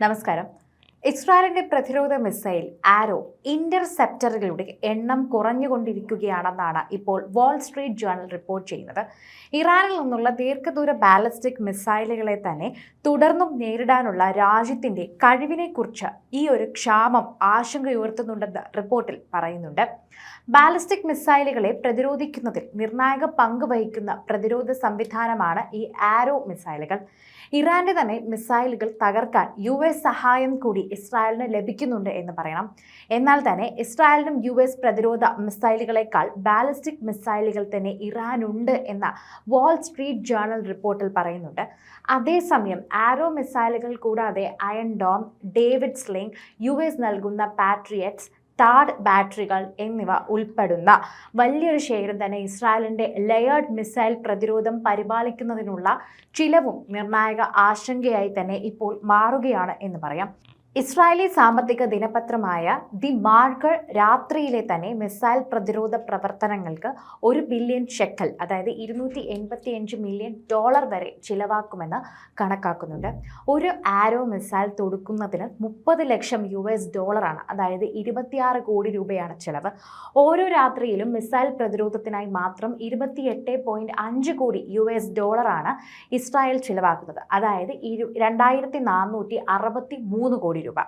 നമസ്കാരം. ഇസ്രായേലിന്റെ പ്രതിരോധ മിസൈൽ ആരോ ഇന്റർസെപ്റ്ററുകളുടെ എണ്ണം കുറഞ്ഞുകൊണ്ടിരിക്കുകയാണെന്നാണ് ഇപ്പോൾ വാൾ സ്ട്രീറ്റ് ജേണൽ റിപ്പോർട്ട് ചെയ്യുന്നത്. ഇറാനിൽ നിന്നുള്ള ദീർഘദൂര ബാലിസ്റ്റിക് മിസൈലുകളെ തന്നെ തുടർന്നും നേരിടാനുള്ള രാജ്യത്തിന്റെ കഴിവിനെക്കുറിച്ച് ഈ ഒരു ക്ഷാമം ആശങ്കയുയർത്തുന്നുണ്ടെന്ന് റിപ്പോർട്ടിൽ പറയുന്നുണ്ട്. ബാലിസ്റ്റിക് മിസൈലുകളെ പ്രതിരോധിക്കുന്നതിൽ നിർണായക പങ്ക് വഹിക്കുന്ന പ്രതിരോധ സംവിധാനമാണ് ഈ ആരോ മിസൈലുകൾ. ഇറാന്റെ തന്നെ മിസൈലുകൾ തകർക്കാൻ യു സഹായം കൂടി ഇസ്രായേലിന് ലഭിക്കുന്നുണ്ട് എന്ന് പറയണം. എന്നാൽ തന്നെ ഇസ്രായേലിനും യു എസ് പ്രതിരോധ മിസൈലുകളെക്കാൾ ബാലിസ്റ്റിക് മിസൈലുകൾ തന്നെ ഇറാനുണ്ട് എന്ന വാൾ സ്ട്രീറ്റ് ജേണൽ റിപ്പോർട്ടിൽ പറയുന്നുണ്ട്. അതേസമയം ആരോ മിസൈലുകൾ കൂടാതെ Iron Dome David sling U S നൽകുന്ന പാട്രിയറ്റ്സ് താഡ് ബാറ്ററികൾ എന്നിവ ഉൾപ്പെടുന്ന വലിയൊരു ശേഖരം തന്നെ ഇസ്രായേലിന്റെ ലെയേർഡ് മിസൈൽ പ്രതിരോധം പരിപാലിക്കുന്നതിനുള്ള ചിലവും നിർണായക ആശങ്കയായി തന്നെ ഇപ്പോൾ മാറുകയാണ് എന്ന് പറയാം. ഇസ്രായേലി സാമ്പത്തിക ദിനപത്രമായ ദി മാർക്കർ രാത്രിയിലെ തന്നെ മിസൈൽ പ്രതിരോധ പ്രവർത്തനങ്ങൾക്ക് ഒരു ബില്യൺ ഷെക്കൽ അതായത് ഇരുന്നൂറ്റി എൺപത്തി അഞ്ച് മില്യൺ ഡോളർ വരെ ചിലവാക്കുമെന്ന് കണക്കാക്കുന്നുണ്ട്. ഒരു ആരോ മിസൈൽ തൊടുക്കുന്നതിന് മുപ്പത് ലക്ഷം യു എസ് ഡോളറാണ് അതായത് ഇരുപത്തിയാറ് കോടി രൂപയാണ് ചിലവ്. ഓരോ രാത്രിയിലും മിസൈൽ പ്രതിരോധത്തിനായി മാത്രം ഇരുപത്തിയെട്ട് പോയിന്റ് അഞ്ച് കോടി യു എസ് ഡോളറാണ് ഇസ്രായേൽ ചിലവാക്കുന്നത്. അതായത് ഇരു രണ്ടായിരത്തി നാനൂറ്റി അറുപത്തി മൂന്ന് കോടി രൂപ.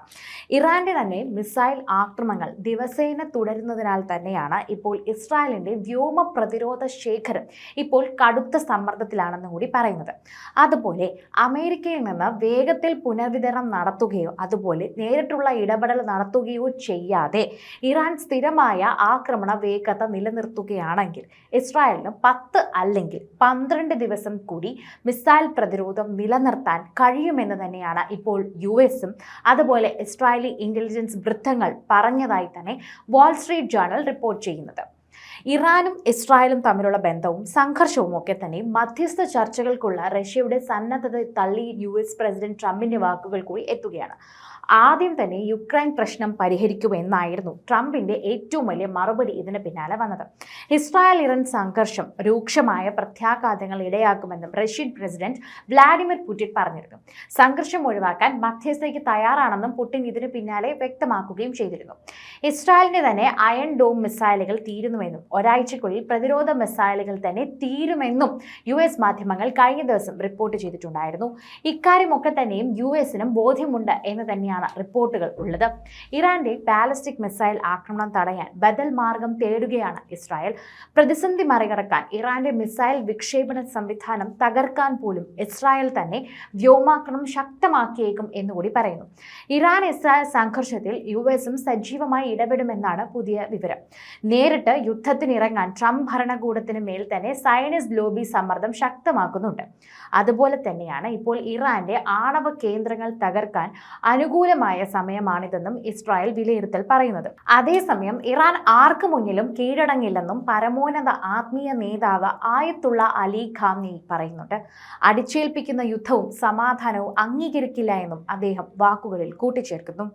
ഇറാന്റെ തന്നെ മിസൈൽ ആക്രമണങ്ങൾ ദിവസേന തുടരുന്നതിനാൽ തന്നെയാണ് ഇപ്പോൾ ഇസ്രായേലിന്റെ വ്യോമ പ്രതിരോധ ശേഖരം ഇപ്പോൾ കടുത്ത സമ്മർദ്ദത്തിലാണെന്ന് കൂടി പറയുന്നത്. അതുപോലെ അമേരിക്കയിൽ നിന്ന് വേഗത്തിൽ പുനർവിതരണം നടത്തുകയോ അതുപോലെ നേരിട്ടുള്ള ഇടപെടൽ നടത്തുകയോ ചെയ്യാതെ ഇറാൻ സ്ഥിരമായ ആക്രമണ വേഗത നിലനിർത്തുകയാണെങ്കിൽ ഇസ്രായേലിന് പത്ത് അല്ലെങ്കിൽ പന്ത്രണ്ട് ദിവസം കൂടി മിസൈൽ പ്രതിരോധം നിലനിർത്താൻ കഴിയുമെന്ന് തന്നെയാണ് ഇപ്പോൾ യു എസും അതുപോലെ ഇസ്രായേലി ഇന്റലിജൻസ് വൃത്തങ്ങൾ പറഞ്ഞതായി തന്നെ വാൾ സ്ട്രീറ്റ് ജേണൽ റിപ്പോർട്ട് ചെയ്യുന്നത്. ഇറാനും ഇസ്രായേലും തമ്മിലുള്ള ബന്ധവും സംഘർഷവും ഒക്കെ തന്നെ മധ്യസ്ഥ ചർച്ചകൾക്കുള്ള റഷ്യയുടെ സന്നദ്ധത തള്ളി യു എസ് പ്രസിഡന്റ് ട്രംപിന്റെ വാക്കുകൾ കൂടി എത്തുകയാണ്. ആദ്യം തന്നെ യുക്രൈൻ പ്രശ്നം പരിഹരിക്കുമെന്നായിരുന്നു ട്രംപിന്റെ ഏറ്റവും വലിയ മറുപടി ഇതിന് പിന്നാലെ വന്നത്. ഇസ്രായേൽ ഇറാൻ സംഘർഷം രൂക്ഷമായ പ്രത്യാഘാതങ്ങൾ ഇടയാക്കുമെന്നും റഷ്യൻ പ്രസിഡന്റ് വ്ളാഡിമിർ പുടിൻ പറഞ്ഞിരുന്നു. സംഘർഷം ഒഴിവാക്കാൻ മധ്യസ്ഥയ്ക്ക് തയ്യാറാണെന്നും പുടിൻ ഇതിന് പിന്നാലെ വ്യക്തമാക്കുകയും ചെയ്തിരുന്നു. ഇസ്രായേലിന് തന്നെ അയൺ ഡോം മിസൈലുകൾ തീരുന്നുവെന്നും ഒരാഴ്ചക്കുള്ളിൽ പ്രതിരോധ മിസൈലുകൾ തന്നെ തീരുമെന്നും യു എസ് മാധ്യമങ്ങൾ കഴിഞ്ഞ ദിവസം റിപ്പോർട്ട് ചെയ്തിട്ടുണ്ടായിരുന്നു. ഇക്കാര്യമൊക്കെ തന്നെയും യു എസിനും ബോധ്യമുണ്ട് എന്ന് തന്നെയാണ് റിപ്പോർട്ടുകൾ ഉള്ളത്. ഇറാന്റെ ബാലിസ്റ്റിക് മിസൈൽ ആക്രമണം തടയാൻ ബദൽ മാർഗം തേടുകയാണ് ഇസ്രായേൽ. പ്രതിസന്ധി മറികടക്കാൻ ഇറാന്റെ മിസൈൽ വിക്ഷേപണ സംവിധാനം തകർക്കാൻ പോലും ഇസ്രായേൽ തന്നെ വ്യോമാക്രമണം ശക്തമാക്കിയേക്കും എന്നുകൂടി പറയുന്നു. ഇറാൻ ഇസ്രായേൽ സംഘർഷത്തിൽ യു എസും സജീവമായി ഇടപെടുമെന്നാണ് പുതിയ വിവരം. നേരിട്ട് യുദ്ധത്തിനിറങ്ങാൻ ട്രംപ് ഭരണകൂടത്തിന് മേൽ തന്നെ സൈനിസ് ലോബി സമ്മർദ്ദം ശക്തമാക്കുന്നുണ്ട്. അതുപോലെ തന്നെയാണ് ഇപ്പോൾ ഇറാന്റെ ആണവ കേന്ദ്രങ്ങൾ തകർക്കാൻ അനുകൂലമായ സമയമാണിതെന്നും ഇസ്രായേൽ വിലയിരുത്തൽ പറയുന്നത്. അതേസമയം ഇറാൻ ആർക്ക് മുന്നിലും കീഴടങ്ങില്ലെന്നും പരമോന്നത ആത്മീയ നേതാവ് ആയത്തുള്ള അലി ഖാമി പറയുന്നുണ്ട്. അടിച്ചേൽപ്പിക്കുന്ന യുദ്ധവും സമാധാനവും അംഗീകരിക്കില്ല എന്നും അദ്ദേഹം വാക്കുകളിൽ കൂട്ടിച്ചേർക്കുന്നു.